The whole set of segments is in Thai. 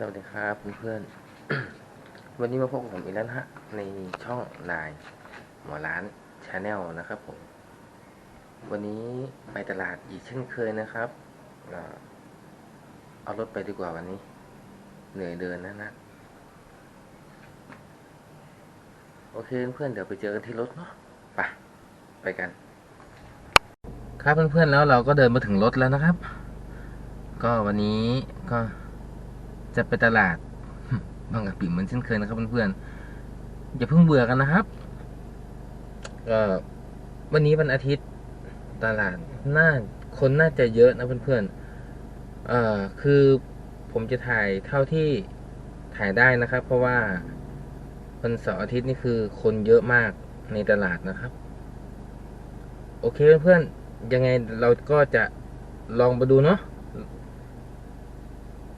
สวัสดีครับเพื่อนๆ วันนี้มาพบกับผมอีกแล้วนะฮะ ในช่องนายหมอร้านชาแนลนะครับผม วันนี้ไปตลาดอีกเช่นเคยนะครับเอารถไปดีกว่าวันนี้ เหนื่อยเดินนะนะโอเคเพื่อนๆเดี๋ยวไปเจอกันที่รถเนาะไปไปกัน ครับเพื่อนๆแล้วเราก็เดินมาถึงรถแล้วนะครับ ก็วันนี้ก็ จะไปตลาดบางกะปิเหมือนเช่นเคยนะครับเพื่อนๆอย่าเพิ่งเบื่อกันนะครับก็วันนี้วันอาทิตย์ตลาดน่าคนน่าจะเยอะนะเพื่อนๆเอ่อคือผมจะถ่ายเท่าที่ถ่ายได้นะครับ เพราะว่าวันเสาร์อาทิตย์นี่คือคนเยอะมากในตลาดนะครับ โอเคเพื่อนๆยังไงเราก็จะลองมาดูเนาะ ไ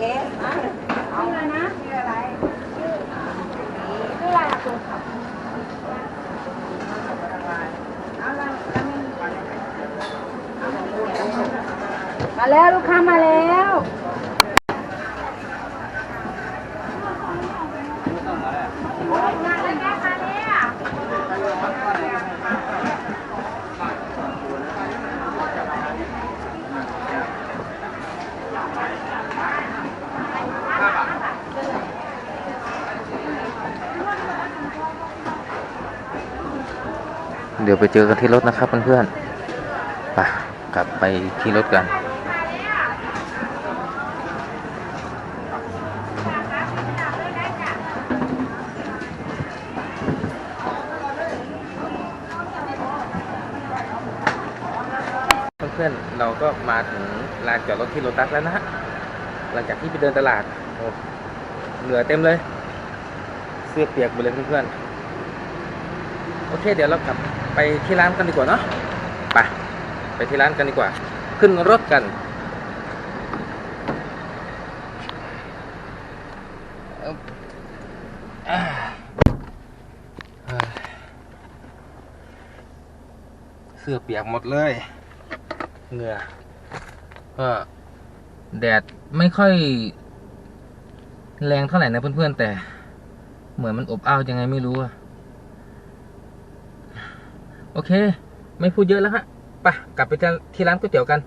เอ๊ะเอาอะไรนะชื่ออะไรชื่อชื่ออะไรอะคุณมาแล้วลูกค้ามาแล้ว มาเลยแม่ค่ะเนี่ย เดี๋ยวไปเจอกันที่รถนะครับเพื่อนๆไปกลับไปที่รถกัน เพื่อนๆเราก็มาถึงลานจอดรถที่โลตัสแล้วนะฮะหลังจากที่ไปเดินตลาดโอ้เหลือเต็มเลย เสื้อเปียกหมดเลยเพื่อนๆโอเค เดี๋ยวเรากลับ ไปที่ร้านกันดีกว่าเนาะไปไปที่ร้านกันดีกว่า ขึ้นรถกัน เสื้อเปียกหมดเลยเหงื่อก็แดดไม่ค่อยแรงเท่าไหร่นะเพื่อนๆ แต่ เหมือนมันอบอ้าวยังไงไม่รู้อะ โอเค ไม่พูดเยอะแล้วฮะไปกลับไปที่ร้านก๋วยเตี๋ยวกัน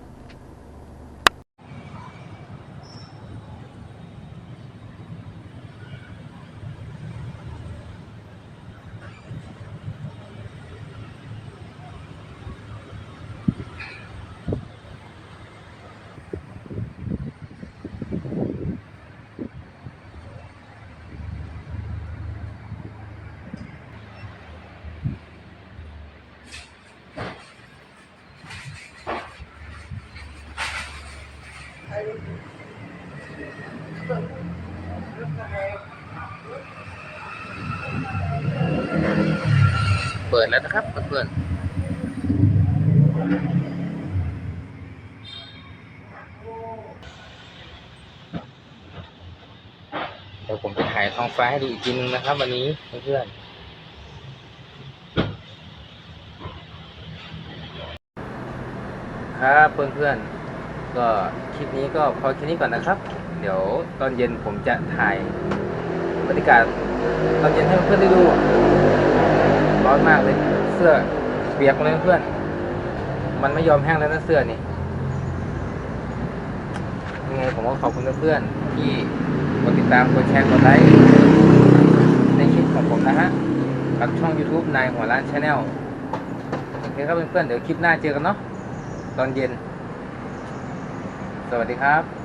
เปิดแล้วนะครับเพื่อนเดี๋ยวผมจะถ่ายท้องฟ้าให้ดูอีกทีนึงนะครับ วันนี้เพื่อนครับเพื่อนๆ ก็คลิปนี้ก็พอแค่นี้ก่อนนะครับ เดี๋ยวตอนเย็นผมจะถ่ายบรรยากาศตอนเย็นให้เพื่อนได้ดู ร้อนมากเลย เสื้อเปียกเลยเพื่อน มันไม่ยอมแห้งแล้วนะเสื้อนี่ยังไงผมก็ขอบคุณเพื่อนที่กดติดตามกดแชร์กดไลค์ในคลิปของผมนะฮะกับช่อง YouTube นายหัวร้านชาแนลโอเคครับเพื่อนๆเดี๋ยวคลิปหน้าเจอกันเนาะตอนเย็น สวัสดีครับ